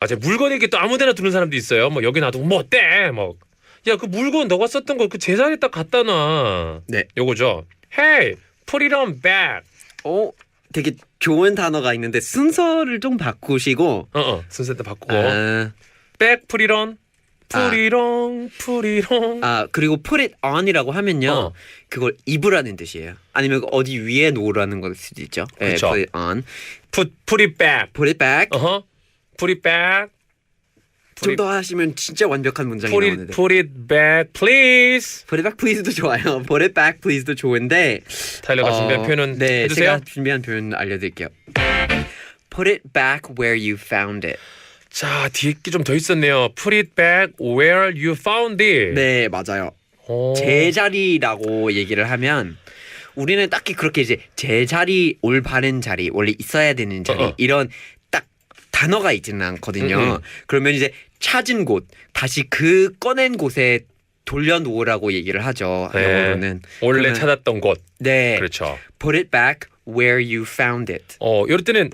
아, 제 물건 이렇게 또 아무데나 두는 사람도 있어요. 뭐 여기 놔두고 뭐 어때? 뭐. 야, 그 물건 너가 썼던 거 그 제자리에 딱 갖다 놔. 네. 요거죠. Hey, put it on back. 어, 되게 좋은 단어가 있는데 순서를 좀 바꾸시고 어, 어. 순서 때 바꾸고. 아, back, put it on. put 아. it on, put it on. 아 그리고 put it on이라고 하면요 어. 그걸 입으라는 뜻이에요. 아니면 어디 위에 놓으라는 걸 수도 있죠. 예, 그쵸. put it on, put, put it back. put it back. 어허. Put it back. 좀 더 하시면 진짜 완벽한 문장이 put it, 나오는데. put it back, please. put it back please도 좋아요. put it back please도 좋은데. 타일러가 준비한 어, 표현은 네, 해주세요. 제가 준비한 표현 알려드릴게요. put it back where you found it. 자, 뒤에 게좀 더 있었네요. Put it back where you found it. 네, 맞아요. 오. 제자리라고 얘기를 하면 우리는 딱히 그렇게 이제 제자리 올바른 자리 원래 있어야 되는 자리 어, 어. 이런 딱 단어가 있지는 않거든요. 음, 음. 그러면 이제 찾은 곳 다시 그 꺼낸 곳에 돌려놓으라고 얘기를 하죠. 네. 영어로는 원래 그러면- 찾았던 곳. 네, 그렇죠. put it back where you found it. 어, 이럴 때는